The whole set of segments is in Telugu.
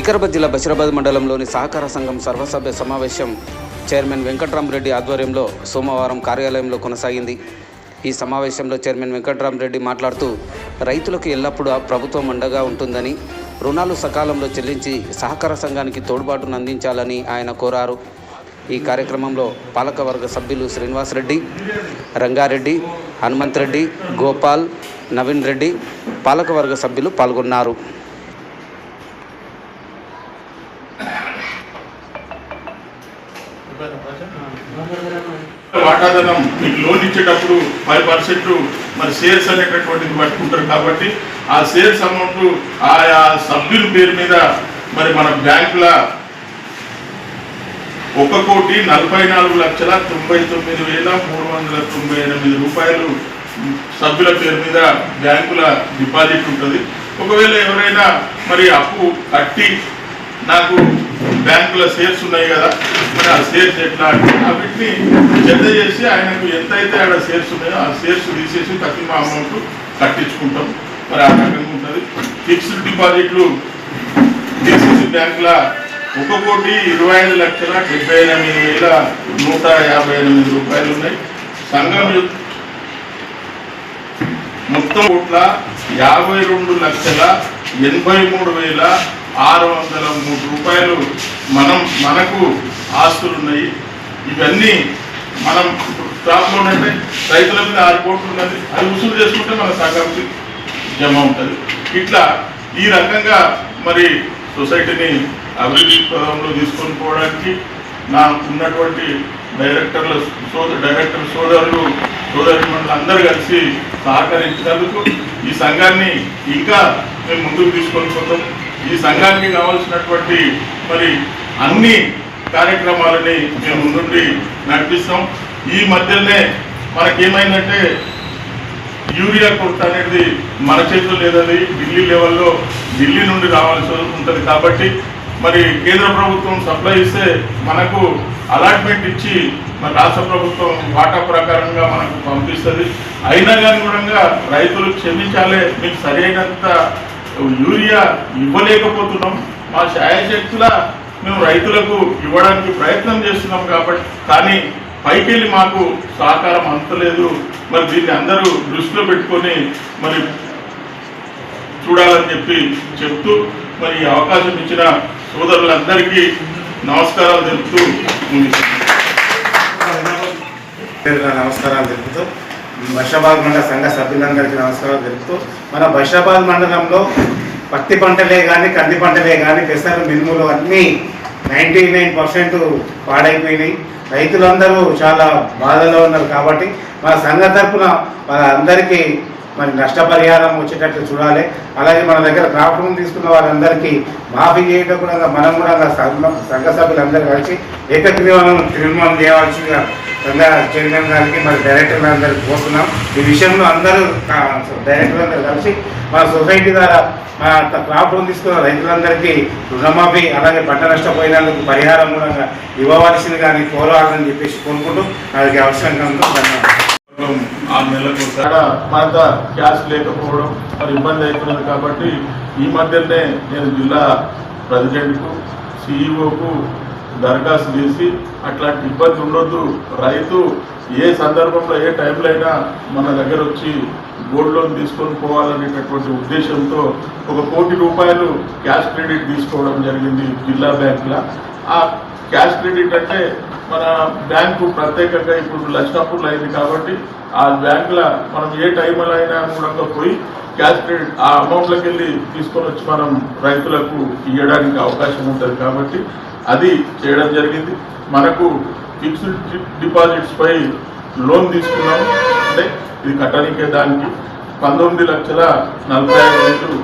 వికారాబాద్ జిల్లా బషీరాబాద్ మండలంలోని సహకార సంఘం సర్వసభ్య సమావేశం చైర్మన్ వెంకట్రామరెడ్డి ఆధ్వర్యంలో సోమవారం కార్యాలయంలో కొనసాగింది. ఈ సమావేశంలో చైర్మన్ వెంకట్రామరెడ్డి మాట్లాడుతూ రైతులకు ఎల్లప్పుడూ ఆ ప్రభుత్వం అండగా ఉంటుందని రుణాలు సకాలంలో చెల్లించి సహకార సంఘానికి తోడ్పాటును అందించాలని ఆయన కోరారు. ఈ కార్యక్రమంలో పాలకవర్గ సభ్యులు శ్రీనివాసరెడ్డి రంగారెడ్డి హనుమంత్ రెడ్డి గోపాల్ నవీన్ రెడ్డి పాలకవర్గ సభ్యులు పాల్గొన్నారు. వాటాదనం మీకు లోన్ ఇచ్చేటప్పుడు ఫైవ్ పర్సెంట్ మరి షేర్స్ అనేటటువంటిది పట్టుకుంటారు కాబట్టి ఆ షేర్స్ అమౌంట్ ఆయా సభ్యుల పేరు మీద మరి మన బ్యాంకుల ఒక కోటి నలభై నాలుగు లక్షల తొంభై తొమ్మిది వేల మూడు వందల తొంభై ఎనిమిది రూపాయలు సభ్యుల పేరు మీద బ్యాంకుల డిపాజిట్ ఉంటుంది. ఒకవేళ ఎవరైనా మరి అప్పు కట్టి నాకు బ్యాంకులో షేర్స్ ఉన్నాయి కదా మరి ఆ షేర్స్ ఎట్లా అంటే వీటిని జత చేసి ఆయనకు ఎంతైతే ఆడ షేర్స్ ఉన్నాయో ఆ షేర్స్ తీసేసి తక్కువ అమౌంట్ కట్టించుకుంటాం. మరి ఆ రకంగా ఉంటుంది. ఫిక్స్డ్ డిపాజిట్లు డిసిసి బ్యాంకుల ఒక కోటి ఇరవై ఐదు లక్షల డెబ్బై ఎనిమిది వేల నూట యాభై ఎనిమిది రూపాయలు ఉన్నాయి. సంఘం మొత్తం కోట్ల యాభై రెండు లక్షల ఎనభై మూడు వేల ఆరు వందల మూడు రూపాయలు మనం మనకు ఆస్తులు ఉన్నాయి ఇవన్నీ మనం క్రాప్ ఉన్నట్టే రైతుల మీద ఆరు కోట్లు ఉన్నది. అది వసూలు చేసుకుంటే మన సగంకి జమ ఉంటుంది. ఇట్లా ఈ రకంగా మరి సొసైటీని అభివృద్ధి పదంలో తీసుకొని పోవడానికి నాకు ఉన్నటువంటి డైరెక్టర్ల సోదరు డైరెక్టర్ సోదరులు సోదరి అందరూ కలిసి సహకరించినందుకు ఈ సంఘాన్ని ఇంకా మేము ముందుకు తీసుకొని పోతాం. ఈ సంఘానికి కావాల్సినటువంటి మరి అన్ని కార్యక్రమాలని మేము ముందుండి నడిపిస్తాం. ఈ మధ్యలోనే మనకేమైందంటే యూరియా కొరత అనేది మన చేతిలో లేదని ఢిల్లీ లెవెల్లో ఢిల్లీ నుండి రావాల్సి ఉంటుంది కాబట్టి మరి కేంద్ర ప్రభుత్వం సప్లై ఇస్తే మనకు అలాట్మెంట్ ఇచ్చి మరి రాష్ట్ర ప్రభుత్వం వాటా ప్రకారంగా మనకు పంపిస్తుంది. అయినా కానీ కూడా రైతులు క్షమించాలే. మీకు సరైనంత యూరియా ఇవ్వలేకపోతున్నాం. మా శాయశక్తుల మేము రైతులకు ఇవ్వడానికి ప్రయత్నం చేస్తున్నాం కాబట్టి కానీ పైకెళ్ళి మాకు సహకారం అంతలేదు మరి దీన్ని అందరూ దృష్టిలో పెట్టుకొని మరి చూడాలని చెప్పి చెప్తూ మరి ఈ అవకాశం ఇచ్చిన సోదరులందరికీ నమస్కారాలు తెలుపుతూ నమస్కారాలు తెలుపుతూ బషాబాద్ మండల సంఘ సభ్యులందరికీ నమస్కారాలు తెలుపుతూ మన బషాబాద్ మండలంలో పత్తి పంటలే కానీ కంది పంటలే కానీ పెసరు మినుములు అన్నీ నైంటీ నైన్ పర్సెంట్ పాడైపోయినాయి. రైతులందరూ చాలా బాధలో ఉన్నారు కాబట్టి మన సంఘ తరఫున వాళ్ళందరికీ మరి నష్టపరిహారం వచ్చేటట్లు చూడాలి. అలాగే మన దగ్గర క్రాప్ రూమ్ తీసుకున్న వారందరికీ మాఫీ చేయడం కూడా మనం కూడా సంఘ సభ్యులందరూ కలిసి ఏకగ్రీవం తీర్మానం చేయవలసిందిగా సంఘ చైర్మన్ గారికి మరి డైరెక్టర్ అందరికి కోరుతున్నాం. ఈ విషయంలో అందరూ డైరెక్టర్ అందరూ కలిసి మన సొసైటీ ద్వారా మా క్రాప్ లోన్ తీసుకున్న రైతులందరికీ రుణమాఫీ అలాగే పంట నష్టపోయినందుకు పరిహారం కూడా ఇవ్వవలసింది కానీ కోరాలని చెప్పేసి కోరుకుంటూ నాకు అవసరం కనుక ధన్యవాదాలు. ఆరు నెలలకు అక్కడ మనత క్యాష్ లేకపోవడం మరి ఇబ్బంది అవుతున్నది కాబట్టి ఈ మధ్యనే నేను జిల్లా ప్రెసిడెంట్కు సిఇఓకు దరఖాస్తు చేసి అట్లాంటి ఇబ్బంది ఉండొద్దు. రైతు ఏ సందర్భంలో ఏ టైంలో అయినా మన దగ్గర వచ్చి గోల్డ్ లోన్ తీసుకొని పోవాలనేటటువంటి ఉద్దేశంతో ఒక కోటి రూపాయలు క్యాష్ క్రెడిట్ తీసుకోవడం జరిగింది జిల్లా బ్యాంకులో. ఆ క్యాష్ క్రెడిట్ అంటే మన బ్యాంకు ప్రత్యేకంగా ఇప్పుడు లక్షపూర్లు అయింది కాబట్టి ఆ బ్యాంకుల మనం ఏ టైంలో అయినా కూడా పోయి క్యాష్ క్రెడిట్ ఆ అమౌంట్లోకి వెళ్ళి తీసుకొని వచ్చి మనం రైతులకు ఇవ్వడానికి అవకాశం ఉంటుంది కాబట్టి అది చేయడం జరిగింది. మనకు ఫిక్స్డ్ డిపాజిట్స్పై లోన్ తీసుకున్నాం. అంటే ఇది కట్టడానికే దానికి పంతొమ్మిది లక్షల నలభై ఐదు వేలు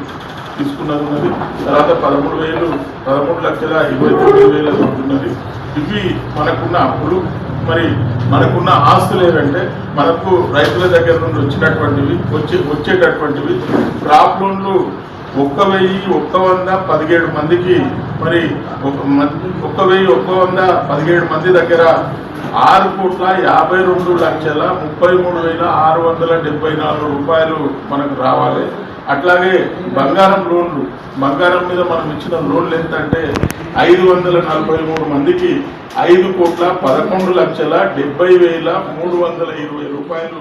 తీసుకున్నది ఉన్నది. తర్వాత పదమూడు వేలు పదమూడు లక్షల ఇరవై తొమ్మిది వేలు ఉన్నది. ఇవి మనకున్న అప్పులు. మరి మనకున్న ఆస్తులు ఏంటంటే మనకు రైతుల దగ్గర నుండి వచ్చినటువంటివి వచ్చే వచ్చేటటువంటివి. క్రాప్ లోన్లు ఒక్క వెయ్యి ఒక్క వంద పదిహేడు మందికి మరి ఒక ఒక్క వెయ్యి ఒక్క వంద పదిహేడు మంది దగ్గర ఆరు కోట్ల యాభై రెండు లక్షల ముప్పై మూడు వేల ఆరు వందల డెబ్బై నాలుగు రూపాయలు మనకు రావాలి. అట్లాగే బంగారం లోన్లు బంగారం మీద మనం ఇచ్చిన లోన్లు ఎంత అంటే ఐదు వందల నలభై మూడు మందికి ఐదు కోట్ల పదకొండు లక్షల డెబ్బై వేల మూడు వందల ఇరవై రూపాయలు